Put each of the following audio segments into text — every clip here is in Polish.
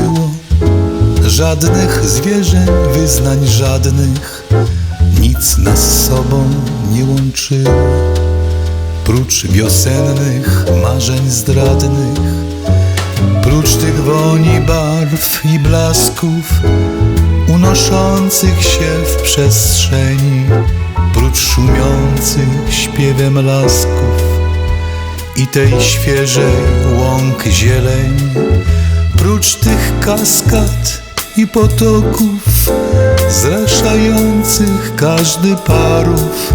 było, żadnych zwierzeń, wyznań żadnych, nic nas z sobą nie łączyło, prócz wiosennych marzeń zdradnych, prócz tych woni barw i blasków, unoszących się w przestrzeni, prócz szumiących śpiewem lasków i tej świeżej łąk zieleń, prócz tych kaskad i potoków zraszających każdy parów,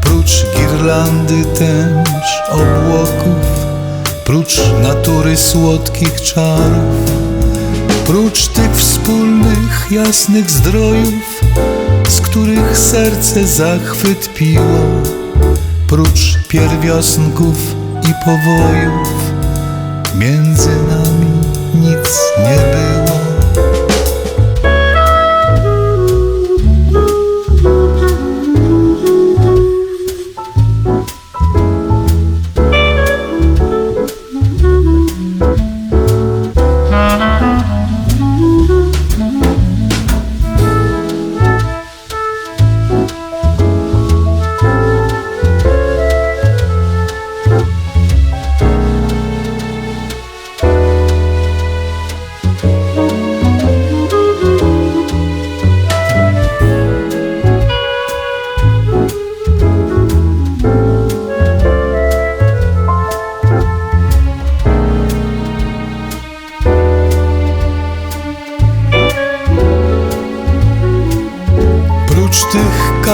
prócz girlandy tęcz obłoków, prócz natury słodkich czarów, prócz tych wspólnych jasnych zdrojów, z których serce zachwyt piło, prócz pierwiosnków i powojów między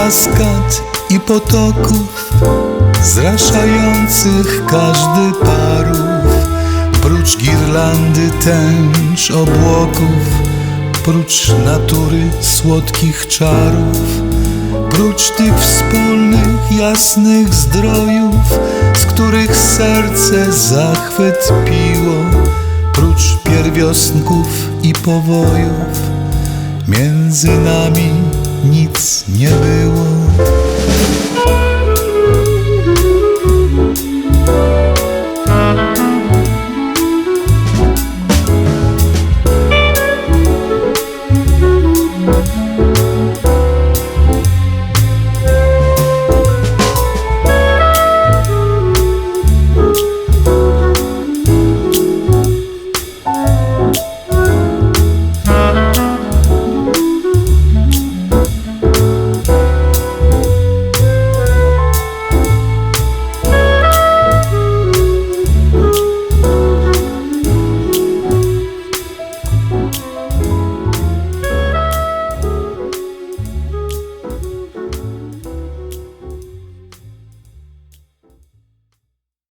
kaskad i potoków Zraszających każdy parów. Prócz girlandy tęcz obłoków Prócz natury słodkich czarów. Prócz tych wspólnych jasnych zdrojów Z których serce zachwyt piło. Prócz pierwiosnków i powojów Między nami nic nie było.